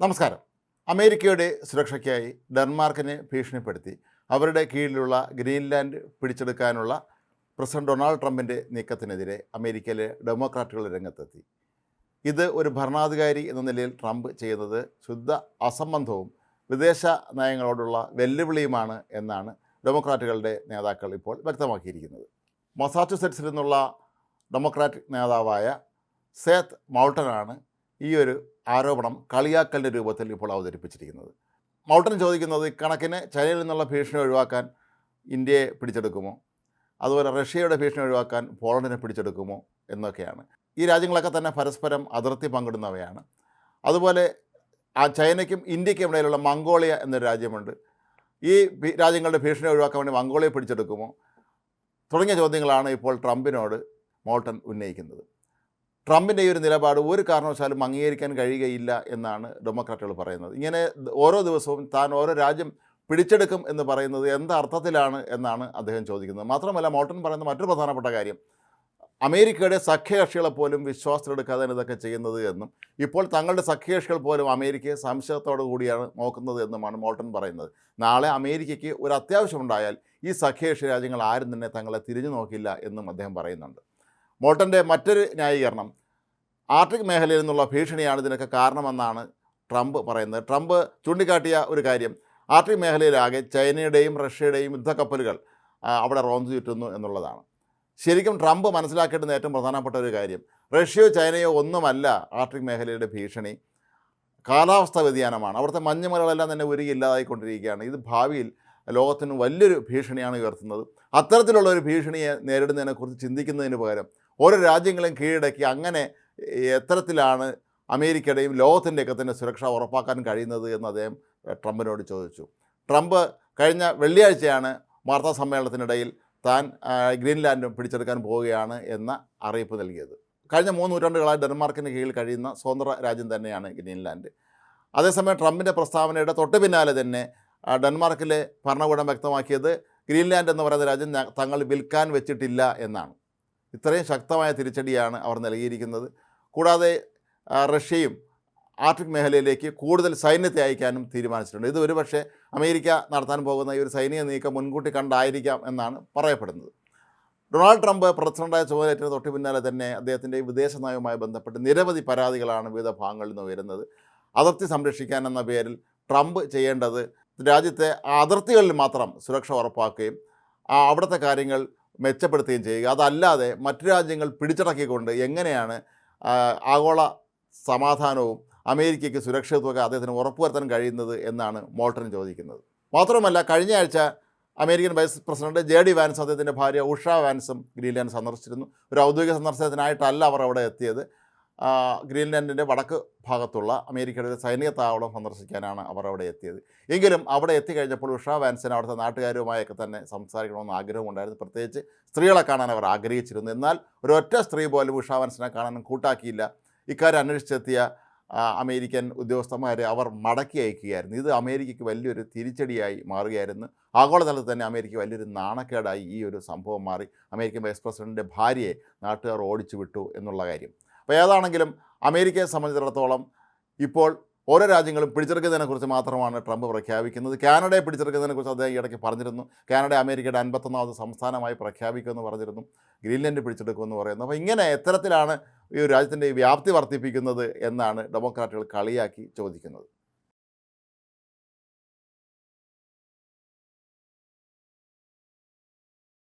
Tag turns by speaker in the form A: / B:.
A: നമസ്കാരം. അമേരിക്കയുടെ സുരക്ഷയ്ക്കായി ഡെൻമാർക്കിനെ ഭീഷണിപ്പെടുത്തി അവരുടെ കീഴിലുള്ള ഗ്രീൻലാൻഡ് പിടിച്ചെടുക്കാനുള്ള പ്രസിഡന്റ് ഡൊണാൾഡ് ട്രംപിന്റെ നീക്കത്തിനെതിരെ അമേരിക്കയിലെ ഡെമോക്രാറ്റുകൾ രംഗത്തെത്തി. ഇത് ഒരു ഭരണാധികാരി എന്ന നിലയിൽ ട്രംപ് ചെയ്യുന്നത് ശുദ്ധ അസംബന്ധവും വിദേശ നയങ്ങളോടുള്ള വെല്ലുവിളിയുമാണ് എന്നാണ് ഡെമോക്രാറ്റുകളുടെ നേതാക്കൾ ഇപ്പോൾ വ്യക്തമാക്കിയിരിക്കുന്നത്. മസാച്ചുസെറ്റ്സിൽ നിന്നുള്ള ഡെമോക്രാറ്റിക് നേതാവായ സേത്ത് മൗൾട്ടനാണ് ഈ ഒരു ആരോപണം കളിയാക്കലിന്റെ രൂപത്തിൽ ഇപ്പോൾ അവതരിപ്പിച്ചിരിക്കുന്നത്. മൗട്ടൻ ചോദിക്കുന്നത് ഇക്കണക്കിന് ചൈനയിൽ നിന്നുള്ള ഭീഷണി ഒഴിവാക്കാൻ ഇന്ത്യയെ പിടിച്ചെടുക്കുമോ? അതുപോലെ റഷ്യയുടെ ഭീഷണി ഒഴിവാക്കാൻ പോളണ്ടിനെ പിടിച്ചെടുക്കുമോ? എന്നൊക്കെയാണ്. ഈ രാജ്യങ്ങളൊക്കെ തന്നെ പരസ്പരം അതിർത്തി പങ്കിടുന്നവയാണ്. അതുപോലെ ആ ചൈനയ്ക്കും ഇന്ത്യയ്ക്കും ഇടയിലുള്ള മംഗോളിയ എന്നൊരു രാജ്യമുണ്ട്. ഈ രാജ്യങ്ങളുടെ ഭീഷണി ഒഴിവാക്കാൻ വേണ്ടി മംഗോളിയെ പിടിച്ചെടുക്കുമോ? തുടങ്ങിയ ചോദ്യങ്ങളാണ് ഇപ്പോൾ ട്രംപിനോട് മോൾട്ടൺ ഉന്നയിക്കുന്നത്. ട്രംപിന്റെ ഈ ഒരു നിലപാട് ഒരു കാരണവശാലും അംഗീകരിക്കാൻ കഴിയുകയില്ല എന്നാണ് ഡെമോക്രാറ്റുകൾ പറയുന്നത്. ഇങ്ങനെ ഓരോ ദിവസവും താൻ ഓരോ രാജ്യം പിടിച്ചെടുക്കും എന്ന് പറയുന്നത് എന്ത് അർത്ഥത്തിലാണ് എന്നാണ് അദ്ദേഹം ചോദിക്കുന്നത്. മാത്രമല്ല മോട്ടൺ പറയുന്ന മറ്റൊരു പ്രധാനപ്പെട്ട കാര്യം അമേരിക്കയുടെ സഖ്യകക്ഷികളെ പോലും വിശ്വാസത്തിലെടുക്കാതെ ഇതൊക്കെ ചെയ്യുന്നത് എന്നും ഇപ്പോൾ തങ്ങളുടെ സഖ്യകക്ഷികൾ പോലും അമേരിക്കയെ സംശയത്തോടു കൂടിയാണ് നോക്കുന്നത് എന്നുമാണ് മോൾട്ടൺ പറയുന്നത്. നാളെ അമേരിക്കയ്ക്ക് ഒരു അത്യാവശ്യമുണ്ടായാൽ ഈ സഖ്യകക്ഷി രാജ്യങ്ങൾ ആരും തന്നെ തങ്ങളെ തിരിഞ്ഞു നോക്കില്ല എന്നും അദ്ദേഹം പറയുന്നുണ്ട്. മോൾട്ടന്റെ മറ്റൊരു ന്യായീകരണം. ആർട്ടിക് മേഖലയിൽ നിന്നുള്ള ഭീഷണിയാണ് ഇതിനൊക്കെ കാരണമെന്നാണ് ട്രംപ് പറയുന്നത്. ട്രംപ് ചൂണ്ടിക്കാട്ടിയ ഒരു കാര്യം ആർട്ടിക് മേഖലയിലാകെ ചൈനയുടെയും റഷ്യയുടെയും യുദ്ധക്കപ്പലുകൾ അവിടെ റോന്തു ചുറ്റുന്നു എന്നുള്ളതാണ്. ശരിക്കും ട്രംപ് മനസ്സിലാക്കേണ്ടുന്ന ഏറ്റവും പ്രധാനപ്പെട്ട ഒരു കാര്യം റഷ്യയോ ചൈനയോ ഒന്നുമല്ല ആർട്ടിക് മേഖലയുടെ ഭീഷണി. കാലാവസ്ഥാ വ്യതിയാനമാണ്. അവിടുത്തെ മഞ്ഞുമലകളെല്ലാം തന്നെ ഉരുകി ഇല്ലാതായിക്കൊണ്ടിരിക്കുകയാണ്. ഇത് ഭാവിയിൽ ലോകത്തിന് വലിയൊരു ഭീഷണിയാണ് ഉയർത്തുന്നത്. അത്തരത്തിലുള്ള ഒരു ഭീഷണിയെ നേരിടുന്നതിനെക്കുറിച്ച് ചിന്തിക്കുന്നതിന് പകരം ഓരോ രാജ്യങ്ങളെയും കീഴടക്കി അങ്ങനെ എത്തരത്തിലാണ് അമേരിക്കയുടെയും ലോകത്തിന്റെയൊക്കെ തന്നെ സുരക്ഷ ഉറപ്പാക്കാൻ കഴിയുന്നത് എന്ന് അദ്ദേഹം ട്രംപിനോട് ചോദിച്ചു. ട്രംപ് കഴിഞ്ഞ വെള്ളിയാഴ്ചയാണ് വാർത്താ സമ്മേളനത്തിനിടയിൽ താൻ ഗ്രീൻലാൻഡും പിടിച്ചെടുക്കാൻ പോവുകയാണ് എന്ന അറിയിപ്പ് നൽകിയത്. കഴിഞ്ഞ മൂന്ന് നൂറ്റാണ്ടുകളായി ഡെൻമാർക്കിന് കീഴിൽ കഴിയുന്ന സ്വതന്ത്ര രാജ്യം തന്നെയാണ് ഗ്രീൻലാൻഡ്. അതേസമയം ട്രംപിന്റെ പ്രസ്താവനയുടെ തൊട്ട് പിന്നാലെ തന്നെ ഡെൻമാർക്കിലെ ഭരണകൂടം വ്യക്തമാക്കിയത് ഗ്രീൻലാൻഡ് എന്ന് പറയുന്ന രാജ്യം തങ്ങൾ വിൽക്കാൻ വെച്ചിട്ടില്ല എന്നാണ്. ഇത്രയും ശക്തമായ തിരിച്ചടിയാണ് അവർ നൽകിയിരിക്കുന്നത്. കൂടാതെ റഷ്യയും ആർട്ടിക് മേഖലയിലേക്ക് കൂടുതൽ സൈന്യത്തെ അയക്കാനും തീരുമാനിച്ചിട്ടുണ്ട്. ഇത് ഒരുപക്ഷെ അമേരിക്ക നടത്താൻ പോകുന്ന ഈ ഒരു സൈനിക നീക്കം മുൻകൂട്ടി കണ്ടായിരിക്കാം എന്നാണ് പറയപ്പെടുന്നത്. ഡൊണാൾഡ് ട്രംപ് പ്രസിഡന്റായ ചുമതലയേറ്റ തൊട്ട് പിന്നാലെ തന്നെ അദ്ദേഹത്തിന്റെ വിദേശ നയവുമായി ബന്ധപ്പെട്ട് നിരവധി പരാതികളാണ് വിവിധ ഭാഗങ്ങളിൽ നിന്ന് വരുന്നത് അതിർത്തി സംരക്ഷിക്കാൻ എന്ന പേരിൽ ട്രംപ് ചെയ്യേണ്ടത് രാജ്യത്തെ അതിർത്തികളിൽ മാത്രം സുരക്ഷ ഉറപ്പാക്കുകയും അവിടുത്തെ കാര്യങ്ങൾ മെച്ചപ്പെടുത്തുകയും ചെയ്യുക. അതല്ലാതെ മറ്റു രാജ്യങ്ങൾ പിടിച്ചടക്കിക്കൊണ്ട് എങ്ങനെയാണ് ആഗോള സമാധാനവും അമേരിക്കയ്ക്ക് സുരക്ഷിതത്വമൊക്കെ അദ്ദേഹത്തിന് ഉറപ്പുവരുത്താൻ കഴിയുന്നത് എന്നാണ് മോൾട്ടൺ ചോദിക്കുന്നത്. മാത്രമല്ല കഴിഞ്ഞ ആഴ്ച American vice president J D Vance അദ്ദേഹത്തിന്റെ ഭാര്യ ഉഷ വാൻസും ഗ്രീൻലാൻഡ് സന്ദർശിച്ചിരുന്നു. ഒരു ഔദ്യോഗിക സന്ദർശനത്തിനായിട്ടല്ല അവർ അവിടെ എത്തിയത്. ഗ്രീൻലാൻഡിന്റെ വടക്ക് ഭാഗത്തുള്ള അമേരിക്കയുടെ ഒരു സൈനിക താവളം സന്ദർശിക്കാനാണ് അവർ അവിടെ എത്തിയത്. എങ്കിലും അവിടെ എത്തിക്കഴിഞ്ഞപ്പോൾ ഉഷ വാൻസിന് അവിടുത്തെ നാട്ടുകാരുമായൊക്കെ തന്നെ സംസാരിക്കണമെന്ന് ആഗ്രഹമുണ്ടായിരുന്നു. പ്രത്യേകിച്ച് സ്ത്രീകളെ കാണാൻ അവർ ആഗ്രഹിച്ചിരുന്നു. എന്നാൽ ഒരൊറ്റ സ്ത്രീ പോലും ഉഷ വാൻസിനെ കാണാൻ കൂട്ടാക്കിയില്ല. ഇക്കാര്യം അന്വേഷിച്ചെത്തിയ അമേരിക്കൻ ഉദ്യോഗസ്ഥന്മാരെ അവർ മടക്കി അയക്കുകയായിരുന്നു. ഇത് അമേരിക്കയ്ക്ക് വലിയൊരു തിരിച്ചടിയായി മാറുകയായിരുന്നു. ആഗോളതലത്തിൽ തന്നെ അമേരിക്ക വലിയൊരു നാണക്കേടായി ഈ ഒരു സംഭവം മാറി. അമേരിക്കൻ വൈസ് പ്രസിഡന്റിന്റെ ഭാര്യയെ നാട്ടുകാർ ഓടിച്ചു വിട്ടു എന്നുള്ള കാര്യം. അപ്പോൾ ഏതാണെങ്കിലും അമേരിക്കയെ സംബന്ധിച്ചിടത്തോളം ഇപ്പോൾ ഓരോ രാജ്യങ്ങളും പിടിച്ചെടുക്കുന്നതിനെക്കുറിച്ച് മാത്രമാണ് ട്രംപ് പ്രഖ്യാപിക്കുന്നത്. കാനഡയെ പിടിച്ചെടുക്കുന്നതിനെക്കുറിച്ച് അദ്ദേഹം ഇടയ്ക്ക് പറഞ്ഞിരുന്നു. കാനഡ അമേരിക്കയുടെ അൻപത്തൊന്നാമത് സംസ്ഥാനമായി പ്രഖ്യാപിക്കുമെന്ന് പറഞ്ഞിരുന്നു. ഗ്രീൻലൻഡ് പിടിച്ചെടുക്കുമെന്ന് പറയുന്നു. അപ്പോൾ ഇങ്ങനെ എത്തരത്തിലാണ് ഈ രാജ്യത്തിന്റെ വ്യാപ്തി വർദ്ധിപ്പിക്കുന്നത് എന്നാണ് ഡെമോക്രാറ്റുകൾ കളിയാക്കി ചോദിക്കുന്നത്.